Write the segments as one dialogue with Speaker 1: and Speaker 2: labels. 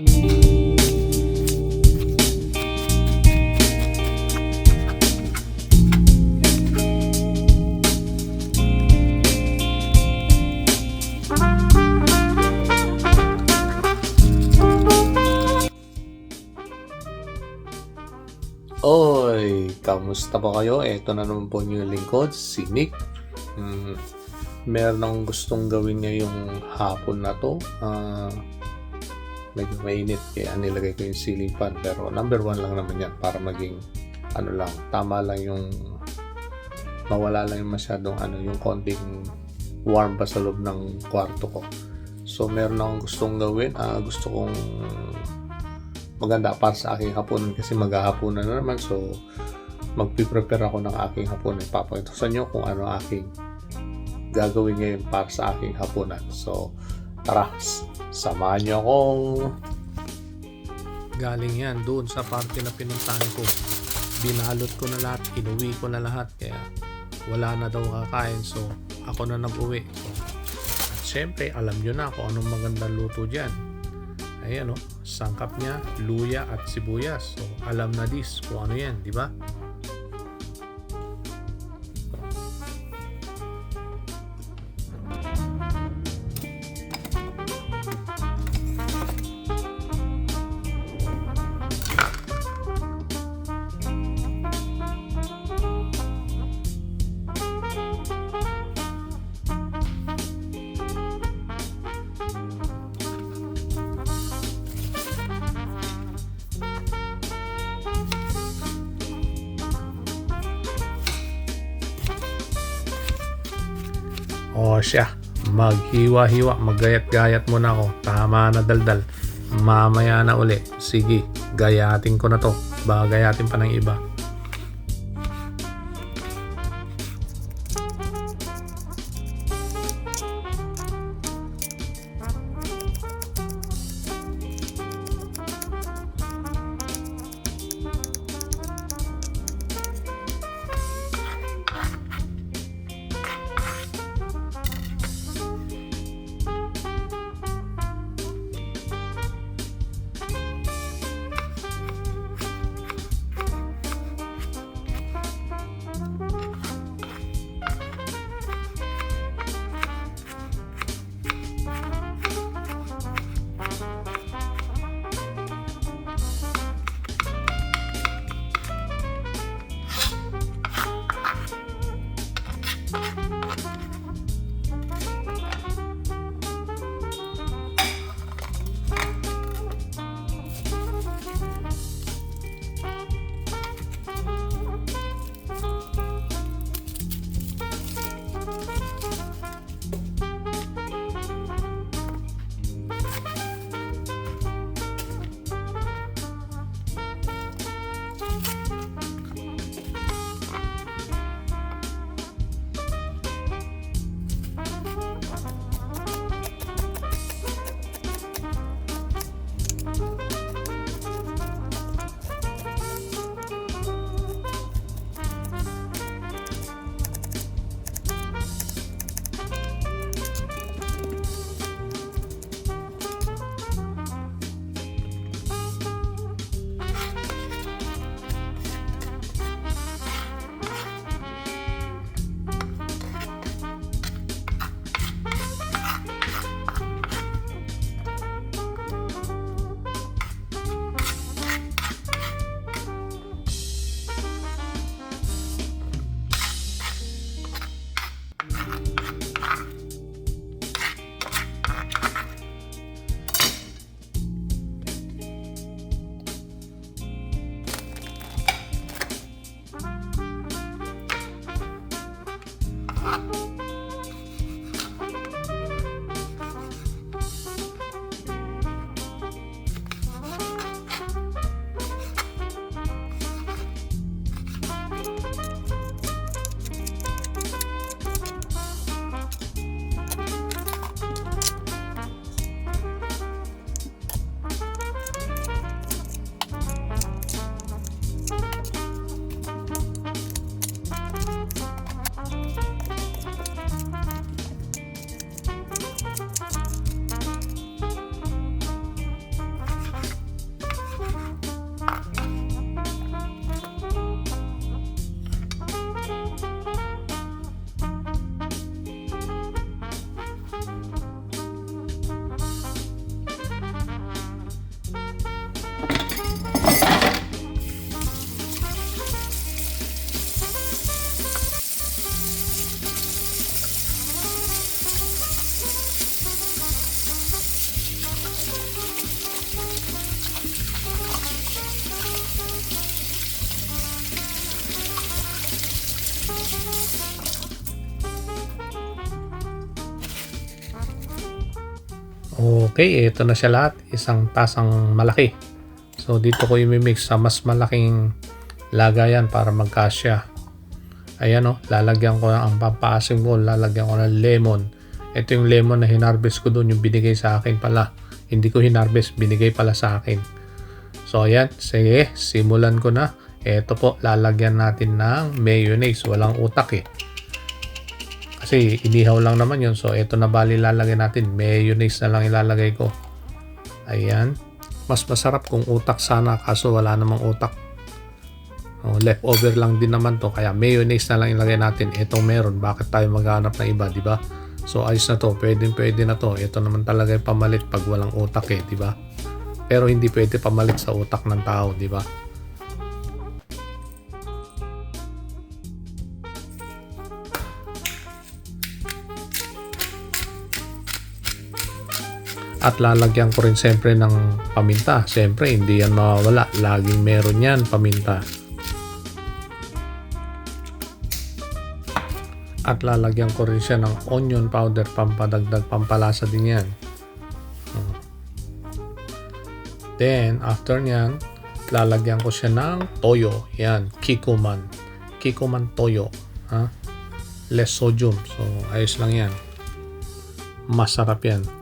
Speaker 1: Oy, kamusta po kayo? Ito na naman po yung lingkod, si Nick. Mm, meron akong gustong gawin ngayong hapon na to. Ah, medyo mainit kaya nilagay ko yung ceiling fan. Pero number one lang naman yan para maging ano lang, tama lang yung mawala lang yung masyadong ano, yung konting warm pa sa loob ng kwarto ko. So meron akong gustong gawin, ah, gusto kong maganda para sa aking hapunan kasi maghahapunan na naman. So magpiprepare ako ng aking hapunan. Papakita sa inyo kung ano aking gagawin ngayon para sa aking hapunan. So tara samahan niyo akong galing yan doon sa party na pinuntahan ko binalot ko na lahat inuwi ko na lahat kaya wala na daw kakain so ako na nag-uwi so, at syempre alam nyo na kung anong magandang luto dyan Ayan o, sangkap niya, luya at sibuyas. So, alam na dis kung ano yan, di ba? O siya, maghiwa-hiwa, maggayat-gayat muna ako. Tama na daldal. Mamaya na uli. Sige, gayatin ko na to. Baka gayatin pa ng iba. Okay, ito na siya lahat. Isang tasang malaki. So, dito ko i-mix sa mas malaking lagayan para magkasya. Ayan o, lalagyan ko ang pampaasim ko, lalagyan ko ng lemon. Ito yung lemon na hinarvest ko doon, yung binigay sa akin pala. Hindi ko hinarvest, binigay pala sa akin. So, ayan, sige, simulan ko na. Ito po, lalagyan natin ng mayonnaise. Walang utak eh. Kasi inihaw lang naman yun. So, ito na bali lalagyan natin. Mayonnaise na lang ilalagay ko. Ayan. Mas masarap kung utak sana kaso wala namang utak. Oh, leftover lang din naman to kaya mayonnaise na lang ilagay natin. Itong meron, bakit tayo maghanap ng iba, di ba? So ayos na to, pwedeng pwede na to. Ito naman talaga yung pamalit pag walang utak eh, di ba? Pero hindi pwede pamalit sa utak ng tao, di ba? At lalagyan ko rin siyempre ng paminta. Siyempre, hindi yan mawawala. Laging meron yan, paminta. At lalagyan ko rin siya ng onion powder, pampadagdag, pampalasa din yan. Then, after nyan, lalagyan ko siya ng toyo. Yan, kikuman. Kikuman toyo. Ha? Less sodium. So, ayos lang yan. Masarap yan.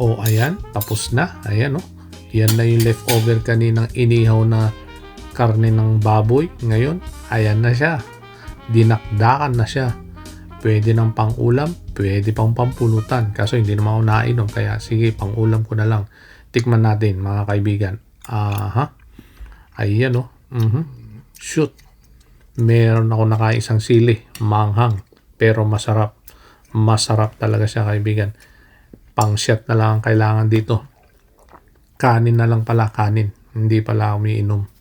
Speaker 1: O, ayan. Tapos na. Ayan, oh. Yan na yung leftover kaninang inihaw na karne ng baboy. Ngayon, ayan na siya. Dinakdakan na siya. Pwede ng pang-ulam, pwede pang pampulutan. Kaso hindi naman ako nainom, kaya sige, pang-ulam ko na lang. Tikman natin, mga kaibigan. Aha. Ayan o. Mhm. Shoot. Meron ako nakain isang sili. Manghang. Pero masarap. Masarap talaga siya, kaibigan. Pang-shot na lang ang kailangan dito. Kanin na lang pala, kanin. Hindi pala umiinom.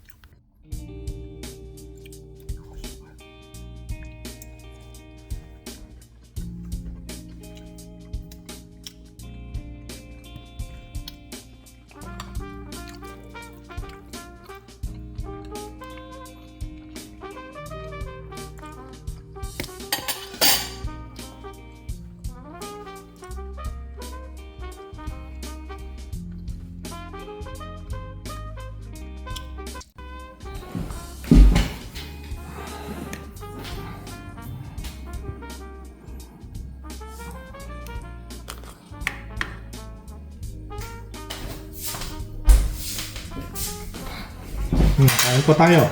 Speaker 1: Hmm, kain po tayo.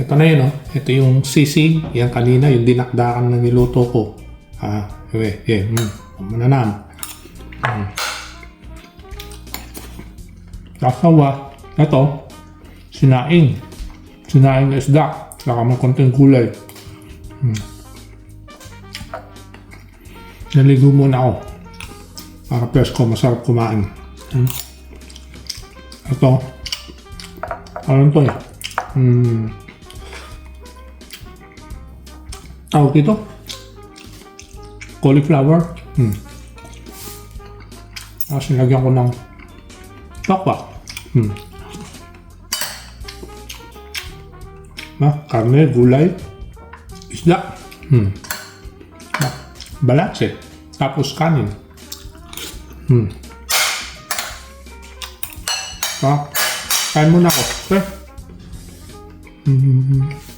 Speaker 1: Ito na yun, oh. Ito yung sisig. Yan kanina, yung dinakdakan na niluto ko. Ah, eh, eh, hmm. Mananam. Hmm. Kasawa. Ito, sinaing. Sinaing na isda. Saka may konting gulay. Hmm. Naligo muna ako. Para presko, masarap kumain. Hmm. Ito, ano to eh? Hmm. Tawag dito? Cauliflower. Hmm. Tapos nilagyan ko ng tokwa. Hmm. Ah, karne, gulay, isda. Hmm. Ah, balatse. Tapos kanin. Hmm. Ah, kain muna ako. Okay? Hmm.